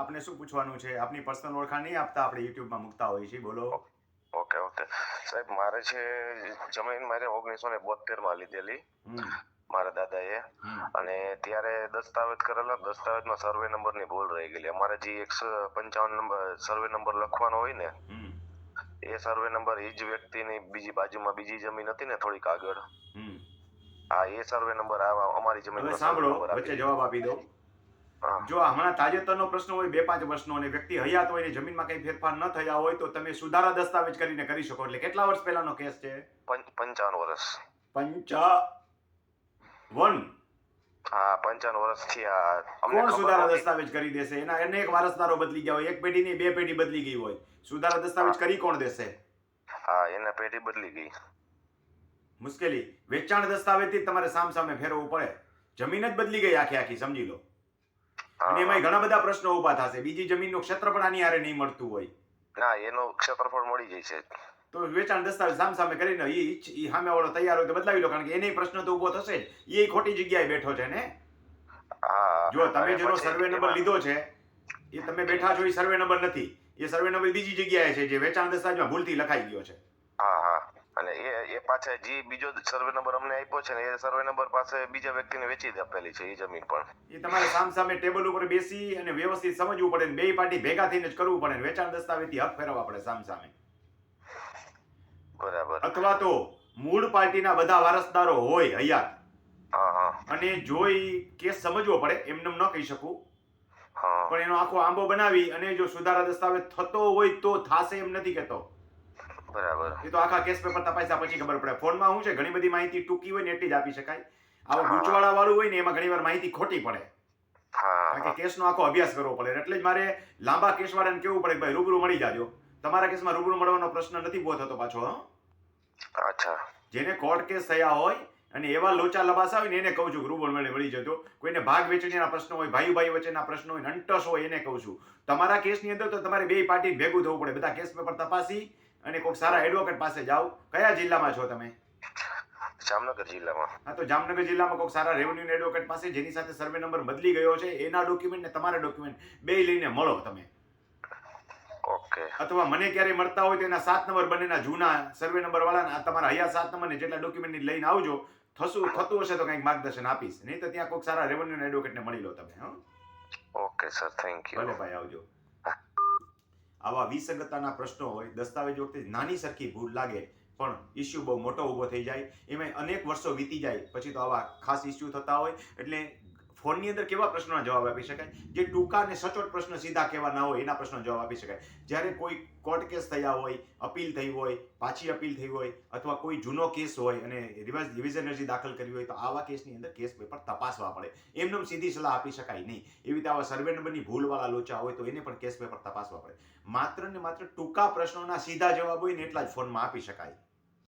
આપને શું પૂછવાનું છે? આપની પર્સનલ ઓળખાણ નહીં આપતા આપણે યુટ્યુબમાં મૂકતા હોઈએ છીએ બોલો. Okay okay. સાહેબ મારે છે જમીન મારે ઓગણીસો ને બોતેરમાં લીધેલી મારા દાદાએ. અને ત્યારે દસ્તાવેજ કરેલા દસ્તાવેજમાં સર્વે નંબરની ભૂલ રહી ગયેલી. અમારે જે એકસો પંચાવન નંબર સર્વે નંબર લખવાનો હોય ને એ સર્વે નંબર એ જ વ્યક્તિની બીજી બાજુમાં બીજી જમીન હતી ને થોડીક આગળ. હા એ સર્વે નંબર અમારી જમીન સાંભળો વચ્ચે જવાબ આપી દો. જો હમણાં તાજેતરનો પ્રશ્ન હોય બે પાંચ વર્ષનો અને વ્યક્તિ હયાત હોય ને જમીનમાં કઈ ફેરફાર ન થયા હોય તો તમે સુધારા દસ્તાવેજ કરીને કરી શકો. એટલે કેટલા વર્ષ પહેલાનો કેસ છે? પંચાવન વર્ષ. પંચાવન. હા પંચાવન વર્ષથી આ કોણ સુધારા દસ્તાવેજ કરી દેશે? એના અનેક વારસદારો બદલી ગયા હોય એક પેઢી ની બે પેઢી બદલી ગઈ હોય. સુધારા દસ્તાવેજ કરી કોણ દેશે? હા એના પેઢી બદલી ગઈ. મુશ્કેલી. વેચાણ દસ્તાવેજથી તમારે સામ સામે ફેરવવું પડે. જમીન જ બદલી ગઈ આખી આખી સમજી લો. અને એમાં ઘણા બધા પ્રશ્નો ઊભા થશે. બીજી જમીનનું નું પણ આની હારે નહીં મળતું હોય. ના એનું ક્ષેત્રફળ મળી જાય છે. તો વેચાણ દસ્તાવેજ સામ સામે કરીને એ સામે વાળો તૈયાર હોય તો બદલાવી લો કારણ કે એને પ્રશ્ન તો ઊભો થશે એ ખોટી જગ્યાએ બેઠો છે ને? જો તમે જેનો સર્વે નંબર લીધો છે એ તમે બેઠા છો એ સર્વે નંબર નથી. એ સર્વે નંબર બીજી જગ્યાએ છે જે વેચાણ દસ્તાવેજમાં ભૂલથી લખાઈ ગયો છે. પાછા જે બીજો સર્વે નંબર અમને આપ્યો છે ને એ સર્વે નંબર પાસે બીજા વ્યક્તિને વેચી આપેલી છે એ જમીન પણ. એ તમારે સામસામે ટેબલ ઉપર બેસી અને વ્યવસ્થિત સમજવું પડે ને બે પાર્ટી ભેગા થઈને જ કરવું પડે વેચાણ દસ્તાવેજથી હક ફેરવવા પડે સામસામે. બરાબર. અથવા તો મૂળ પાર્ટીના બધા વારસદારો હોય હયાત અને જોઈ કે કેસ સમજવો પડે એમને ન કહી શકું. પણ એનો આખો આંબો બનાવી અને જો સુધારા દસ્તાવેજ થતો હોય તો થાશે એમ નથી કહેતો. બરાબર. એ તો આખા કેસ પેપર તપાસ્યા પછી ખબર પડે. ફોનમાં શું છે ઘણી બધી માહિતી ટૂંકી હોય ને એટલી જ આપી શકાય. આવો. ગૂંચવાડા વાળું હોય ને એમાં ઘણીવાર માહિતી ખોટી પડે. કારણ કે કેસનો આખો અભ્યાસ કરવો પડે. એટલે જ મારે લાંબા કેસ વાળાને કેવું પડે કે ભાઈ રૂબરૂ મળી જાજો. તમારા કેસમાં રૂબરૂ મળવાનો પ્રશ્ન નથી ઊભો થતો પાછો અચ્છા. જેને કોર્ટ કેસ થયા હોય અને એવા લોચા લબાસા હોય ને એને કહું છું રૂબરૂ મળી મળી જજો. કોઈને ભાગ વેચણીના પ્રશ્નો હોય ભાઈ ભાઈ વચ્ચેના પ્રશ્નો હોય અંટસ હોય એને કહું છું. તમારા કેસની અંદર તો તમારે બે પાર્ટી ભેગું થવું પડે. બધા કેસ પેપર તપાસી અને કોઈક સારા એડવોકેટ પાસે જાઓ. કયા જિલ્લામાં છો તમે? જામનગર જિલ્લામાં. હા તો જામનગર જિલ્લામાં કોઈક સારા રેવન્યુ એડવોકેટ પાસે જેની સાથે સર્વે નંબર બદલી ગયો છે એના ડોક્યુમેન્ટ ને તમારા ડોક્યુમેન્ટ બે લઈને મળો તમે. ઓકે. અથવા મને ક્યારે મળતા હોય તો એના સાત નંબર બંનેના જૂના સર્વે નંબર વાળાના આ તમારા હયા સાત નંબર ને જેટલા ડોક્યુમેન્ટ લઈને આવજો થશું થતું હશે તો કંઈક માર્ગદર્શન આપીશ. નહીં તો ત્યાં કોઈક સારા રેવન્યુ એડવોકેટને મળી લો તમે હા? Okay sir thank you. ભલે ભાઈ આવજો. આવા વિસંગતતાના પ્રશ્નો હોય, દસ્તાવેજ વખતે નાની સરખી ભૂલ લાગે, પણ ઇસ્યુ બહુ મોટો ઊભો થઈ જાય. એમાં અનેક વર્ષો વીતી જાય, પછી તો આવા ખાસ ઇસ્યુ થતા હોય, એટલે ફોનની અંદર કેવા પ્રશ્નોના જવાબ આપી શકાય? જે ટૂંકા અને સચોટ પ્રશ્ન સીધા કેવા ના હોય એના પ્રશ્નો જવાબ આપી શકાય. જ્યારે કોઈ કોર્ટ કેસ થયા હોય, અપીલ થઈ હોય, પાછી અપીલ થઈ હોય, અથવા કોઈ જૂનો કેસ હોય અને રિવાઇઝ રિવિઝન અરજી દાખલ કરવી હોય, તો આવા કેસની અંદર કેસ પેપર તપાસવા પડે. એમને સીધી સલાહ આપી શકાય નહીં. એવી રીતે આવા સર્વે નંબરની ભૂલવાળા લોચા હોય, તો એને પણ કેસ પેપર તપાસવા પડે. માત્ર ને માત્ર ટૂંકા પ્રશ્નોના સીધા જવાબ હોય ને એટલા જ ફોનમાં આપી શકાય.